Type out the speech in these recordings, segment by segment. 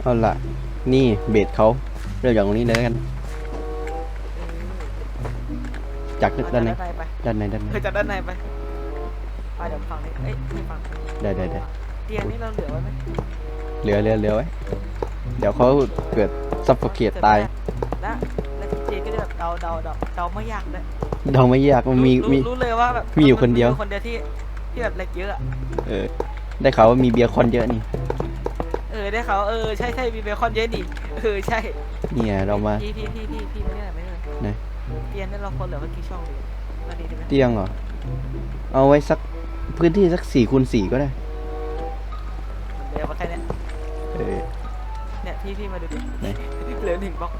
เอาล่ะ นี่เบสเขาเริ่มจากตรงนี้เลยแล้วกัน จากเอาด้านไหนด้านในไป ด้านในด้านในเฮ้ยจากด้านในไปไปเดี๋ยวฟังนี่เอ้ยไม่ฟังได้ได้ได้ เตียงนี่เราเหลือไว้ไหมเหลือเหลือเหลือไว้ เดี๋ยวเขาเกิดซัฟโฟเกตตายแล้วแล้วทีเจก็จะแบบเดาเดาเดาเดาไม่ยากเลยเดาไม่ยากมันมีรู้มี รู้เลยว่าแบบมีอยู่คนเดียวมีคนเดียวที่ที่แบบเล็กเยอะอะเออ ได้ข่าวว่ามีเบียร์คอนเยอะนี่ เออได้เขาวเออใช่ใช่มีเบคอนเยอะนี่เออใช่เนี่ยเรามา พี่พี่พี่พี่พี่ไม่ได้ไม่ได้ไหน เตียงนี่เราคนเหลือไว้กี่ช่องดีมาดีดีไหมเตียงเหรอ เอาไว้สักพื้นที่สักสี่คูณสี่ก็ได้ เหลือมาแค่เนี้ยเออ เนี่ยพี่พี่มาดูดิไหน เหลือหนึ่งบล็อก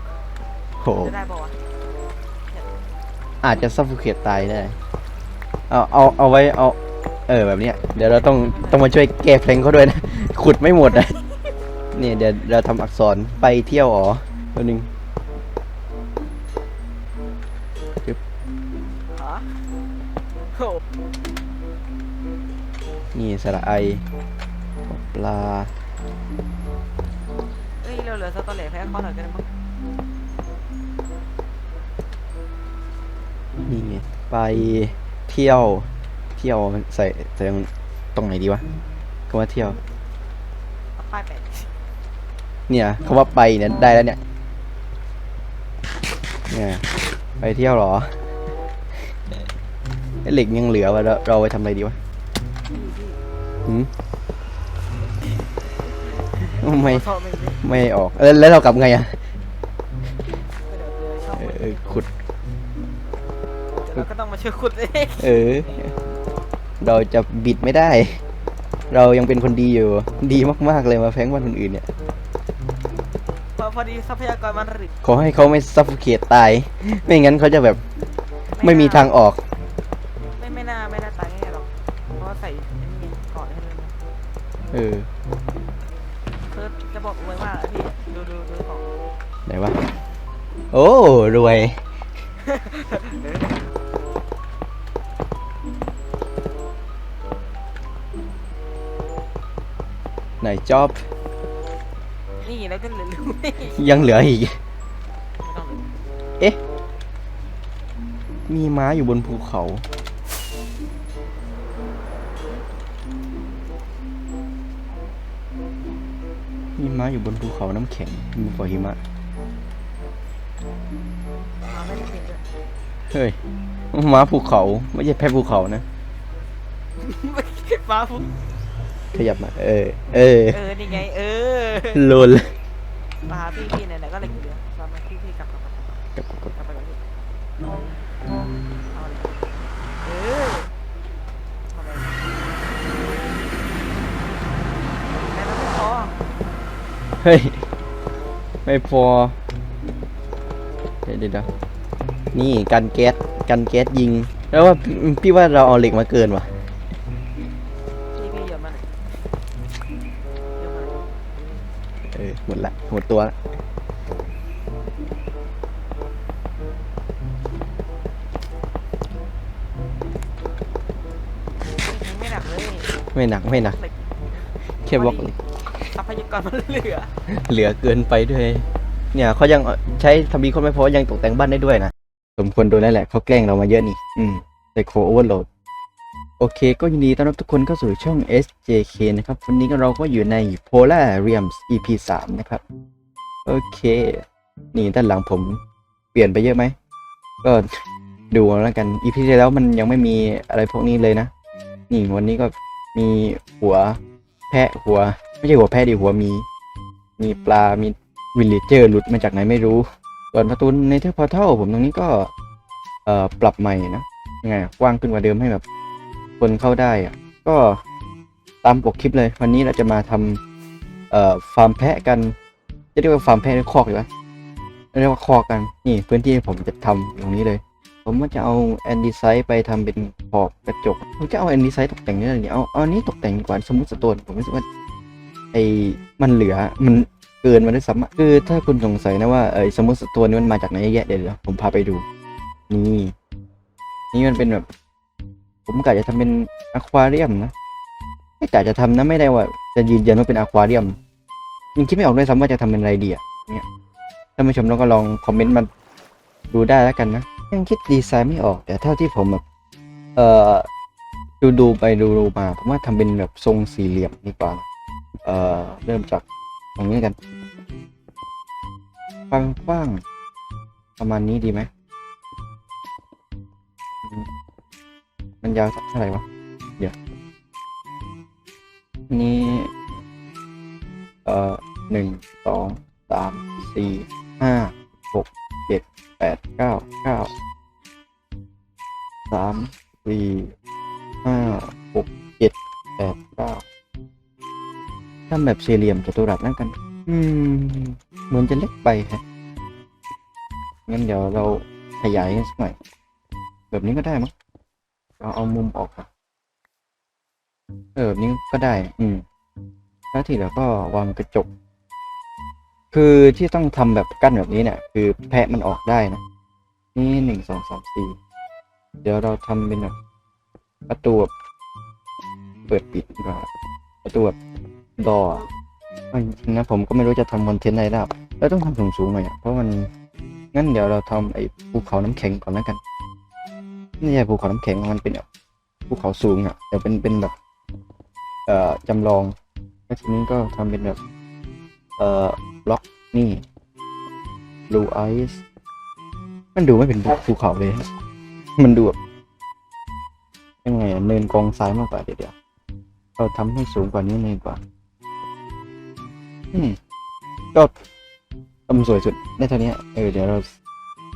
โห จะได้ปะวะอาจจะซัฟโฟเกตตายได้ เอา เอา เอาไว้ เอา เออ แบบเนี้ย เดี๋ยวเราต้อง ต้องมาช่วยแก้เพลงเขาด้วยนะ ขุดไม่หมดนะ เนี่ยเดี๋ยวเราทำอักษรไปเที่ยวอ๋อตัวหนึ่งฮะโอ้นี่สระไอปลาเอ้ยเราเหลือสตอเรจแพ้ข้อหน่อยกันมั้งนี่ไงไปเที่ยวเที่ยวมันใส่ใส่ตรงไหนดีวะคำว่าเที่ยวเอาป้ายแปะ เนี่ยคำว่าไปเนี่ยได้แล้วเนี่ย เนี่ย ไปเที่ยวเหรอไอ้เหล็กยังเหลือวะเราเราเอาไปทำอะไรดีวะพี่พี่หืมไม่ขอโทษไม่ไม่ไม่ออกแล้วแล้วเรากลับไงอะเดี๋ยวเดี๋ยวช่องเอมันอขุดเดี๋ยวเราก็ต้องมาช่วยขุดเองเออ เราจะบิดไม่ได้ เรายังเป็นคนดีอยู่ ดีมากๆเลยมาแพงกว่าคนอื่นเนี่ย พอพอดีทรัพยากรมันริบขอให้เขาไม่ซัฟโฟเกตตาย ไม่งั้นเขาจะแบบไม่มีทางออก ไม่ไม่น่าไม่น่าตายง่ายหรอก เพราะว่าใส่ไอ้นี่ก่อนให้เลยนะเออคือจะบอกเลยว่าพี่ดูดูดูของไหนวะโอ้รวยไหนจอบ นี่แล้วก็เหลือลูกไม่ยังเหลืออีกต้องเลยเอ๊ะ มีม้าอยู่บนภูเขา มีม้าอยู่บนภูเขาน้ำแข็ง มีฝอหิมะ มาไม่ได้เป็นด้วยเฮ้ย ม้าภูเขา ไม่ใช่แพะภูเขานะ มาฟุ๊บ ขยับมา เออ เออเออ นี่ไง เออโลนมาหาพี่พี่ไหนๆก็เหล็กอยู่เดียวมามาพี่พี่กลับกลับกลับกลับกดกดกลับไปก่อนพี่เอาเลยเออทำไมแต่เราไม่พอเฮ้ย ไม่พอ เดี๋ยวเดี๋ยวเดี๋ยวนี่กันแก๊สกันแก๊สยิง แล้วว่าพี่พี่ว่าเราเอาเหล็กมาเกินว่ะ เออหมดละหมดตัวละไม่หนักเลยไม่หนักไม่หนักเหล็กแค่บล็อกเหล็กทรัพยากรมันเหลือ เหลือเกินไปด้วย เนี่ยเขายังใช้ทำบีคนไม่พอยังตกแต่งบ้านได้ด้วยนะ สมควรโดนแล้วแหละเขาแกล้งเรามาเยอะนี่ อืมไซโคโอเวอร์โหลด โอเคก็ยินดีต้อนรับทุกคนเข้าสู่ช่อง SJK นะครับ วันนี้ก็เราก็อยู่ใน Polar Realms EP 3 นะครับ โอเค นี่ด้านหลังผมเปลี่ยนไปเยอะไหม ก็ดูแล้วกัน EP ที่แล้วมันยังไม่มีอะไรพวกนี้เลยนะ นี่วันนี้ก็มีหัวแพะหัว ไม่ใช่หัวแพะดิหัวมี มีปลา มีวิลเลเจอร์หลุดมาจากไหนไม่รู้ ส่วนประตูในเทอร์พอร์ทัลผมตรงนี้ก็ เอ่อปรับใหม่นะยังไงกว้างขึ้นกว่าเดิมให้แบบ คนเข้าได้อะก็ตามปกคลิปเลย วันนี้เราจะมาทำเอ่อฟาร์มแพะกัน จะเรียกว่าฟาร์มแพะหรือคอกดีวะเรียกว่าคอกกัน นี่พื้นที่ผมจะทำตรงนี้เลย ผมว่าจะเอาแอนดีไซต์ไปทำเป็นขอบกระจก ผมจะเอาแอนดีไซต์ตกแต่งนี่เลยเนี่ยเอาเอาอันนี้ตกแต่งดีกว่าสมมติสโตนผมรู้สึกว่าไอ้มันเหลือมันเกินมาด้วยซ้ำอะคือถ้าคุณสงสัยนะว่าไอ้สมมติตัวนี้มันมาจากไหนแยะเดี๋ยวเดี๋ยวผมพาไปดู นี่ นี่มันเป็นแบบ ผมกะจะทำเป็นอะควาเรียมนะไม่กะจะทำนะไม่ได้ว่า จะยืนยันว่าเป็นอะควาเรียมยังคิดไม่ออกด้วยซ้ำว่าจะทำเป็นอะไรดีอะเนี่ยท่านผู้ชมลองก็ลองคอมเมนต์มาดูได้แล้วกันนะยังคิดดีไซน์ไม่ออกแต่เท่าที่ผมแบบเอ่อดูดูไปดูดูมาผมว่าทำเป็นแบบทรงสี่เหลี่ยมดีกว่า เอ่อเริ่มจากตรงนี้กันกว้างๆประมาณนี้ดีไหม ยาวสักเท่าไหร่วะ เดี๋ยว นี้เอ่อหนึ่งสองสามสี่ห้าหกเจ็ดแปดเก้าเก้าสามสี่ห้าหกเจ็ดแปดเก้าทำแบบสี่เหลี่ยมจัตุรัสนั่นกัน อืม เหมือนจะเล็กไปฮะงั้นเดี๋ยวเราขยายสักหน่อย แบบนี้ก็ได้มั้ง เราเอามุมออกอะเออแบบนี้ก็ได้ อืม แล้วทีเหลือก็วางกระจก คือที่ต้องทำแบบกั้นแบบนี้เนี่ย คือแพะมันออกได้นะ นี่หนึ่งสองสามสี่ เดี๋ยวเราทำเป็นแบบประตูแบบเปิดปิดกว่าประตูแบบดอจริงนะผมก็ไม่รู้จะทำคอนเทนต์อะไรแล้วแล้วต้องทำสูงๆหน่อยเพราะมันงั้นเดี๋ยวเราทำไอ้ภูเขาน้ำแข็งก่อนแล้วกัน นี่ใช่ภูเขาน้ำแข็งมันเป็นแบบภูเขาสูงอะแต่เป็นเป็นแบบ เอ่อจำลองแล้วทีนี้ก็ทำเป็นแบบ เอ่อบล็อกนี่ blue ice มันดูไม่เป็นภูเขาเลย มันดูแบบยังไงเนินกองทรายมากกว่าเดี๋ยวเราทำให้สูงกว่านี้เลยกว่า อืมก็ทำสวยสุดได้เท่านี้เออเดี๋ยวเรา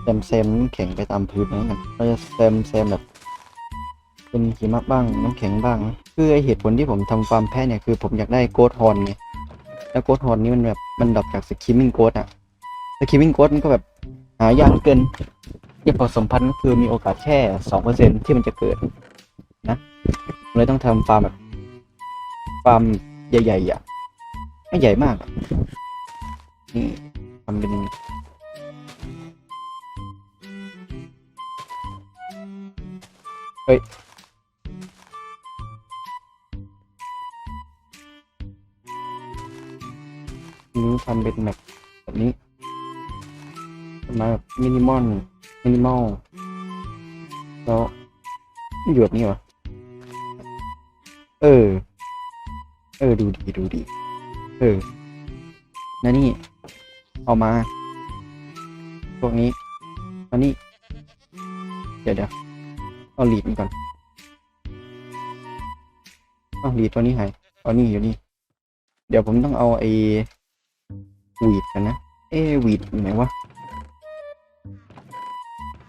ซมแซมน้ำแข็งไปตามพื้นนั้นกันเราจะแซมแซมแบบ เป็นหิมะบ้างน้ำแข็งบ้างคือไอเหตุผลที่ผมทำฟาร์มแพะเนี่ยคือผมอยากได้โกดฮอนไงแล้วโกดฮอนนี่มันแบบมันดรอปจากสกิมมิ่งโกดอะสกิมมิ่งโกดมันก็แบบหายากเกินที่ผสมพันธุ์ก็คือมีโอกาสแค่สองเปอร์เซ็นที่มันจะเกิดนะเลยต้องทำฟาร์มแบบฟาร์มใหญ่ๆอะไม่ใหญ่มากอะนี่ทำเป็น นี้ทำเป็นแบบแบบนี้มาแบบมินิมอล มินิมอล แล้วอยู่แบบนี้เหรอ เออ เออ ดูดี ดูดี เออ แล้วนี่ เอามา พวกนี้อันนี้ เดี๋ยวเดี๋ยว เอาลีดมันก่อนเอาลีดตัวนี้หายเอานี่อยู่นี่ เดี๋ยวผมต้องเอาไอ้วีดกันนะ เอ้วีดอยู่ไหนวะ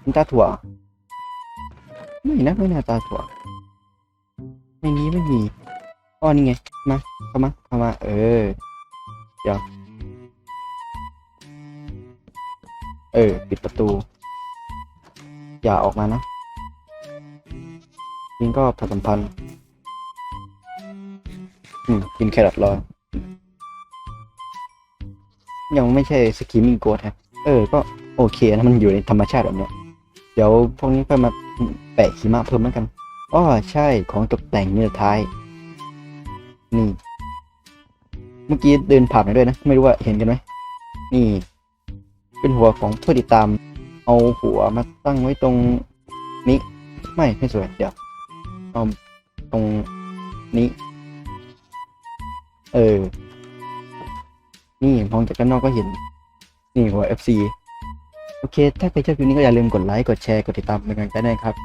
มันตาถั่ว ไม่นะไม่น่าตาถั่วในนี้ไม่มีอ๋อนี่ไง มา เข้ามา เข้ามา เออ เดี๋ยว เออ ปิดประตู อย่าออกมานะ นี่ก็ผสมพันธ์ อืม กินแครอทรอ ยังไม่ใช่สกิมมิ่งโกดฮะ เออ ก็โอเคนะมันอยู่ในธรรมชาติแบบเนี้ย เดี๋ยวพวกนี้ก็มาแปะหิมะเพิ่มแล้วกันอ๋อใช่ของตกแต่งเนื้อท้าย นี่ เมื่อกี้เดินผ่านมาด้วยนะ ไม่รู้ว่าเห็นกันไหม นี่ เป็นหัวของผู้ติดตาม เอาหัวมาตั้งไว้ตรงนี้ ไม่ ไม่สวย เดี๋ยว เอาตรงนี้ เออ นี่มองจากด้านนอกก็เห็น นี่หัว FC โอเค ถ้าใครชอบคลิปนี้ก็อย่าลืมกดไลค์ กดแชร์ กดติดตามเป็นกำลังใจด้วยครับ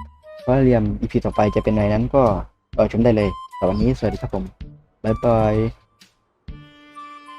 ว่าเรียม EP ต่อไปจะเป็นไรนั้นก็รอชมได้เลยแต่วันนี้สวัสดีครับผม บ๊ายบาย